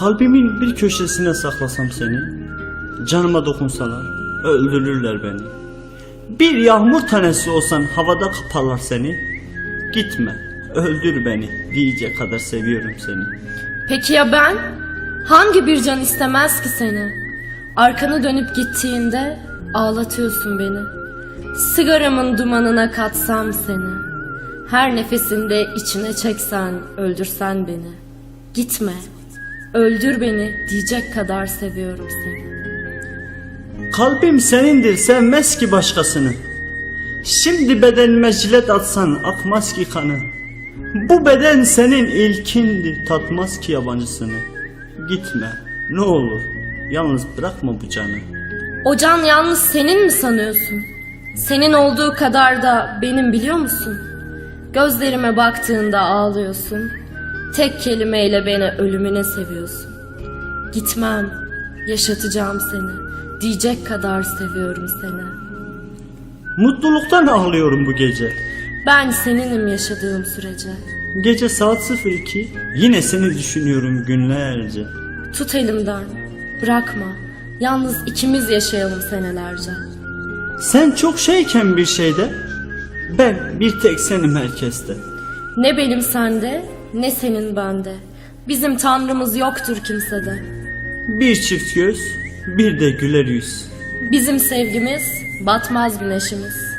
Kalbimin bir köşesine saklasam seni, canıma dokunsalar öldürürler beni. Bir yağmur tanesi olsan havada kaparlar seni. Gitme, öldür beni diyecek kadar seviyorum seni. Peki ya ben? Hangi bir can istemez ki seni? Arkanı dönüp gittiğinde ağlatıyorsun beni. Sigaramın dumanına katsam seni. Her nefesinde içine çeksen, öldürsen beni. Gitme, öldür beni diyecek kadar seviyorum seni. Kalbim senindir sevmez ki başkasını. Şimdi bedenime jilet atsan akmaz ki kanı. Bu beden senin ilkindi tatmaz ki yabancısını. Gitme ne olur yalnız bırakma bu canı. O can yalnız senin mi sanıyorsun? Senin olduğu kadar da benim biliyor musun? Gözlerime baktığında ağlıyorsun. Tek kelimeyle beni ölümüne seviyorsun. Gitmem, yaşatacağım seni. Diyecek kadar seviyorum seni. Mutluluktan ağlıyorum bu gece. Ben seninim yaşadığım sürece. Gece saat 02 yine seni düşünüyorum günlerce. Tut elimden, bırakma. Yalnız ikimiz yaşayalım senelerce. Sen çok şeyken bir şeyde ben bir tek senim herkeste. Ne benim sende, ne senin bende. Bizim tanrımız yoktur kimsede. Bir çift göz bir de güler yüz. Bizim sevgimiz batmaz güneşimiz.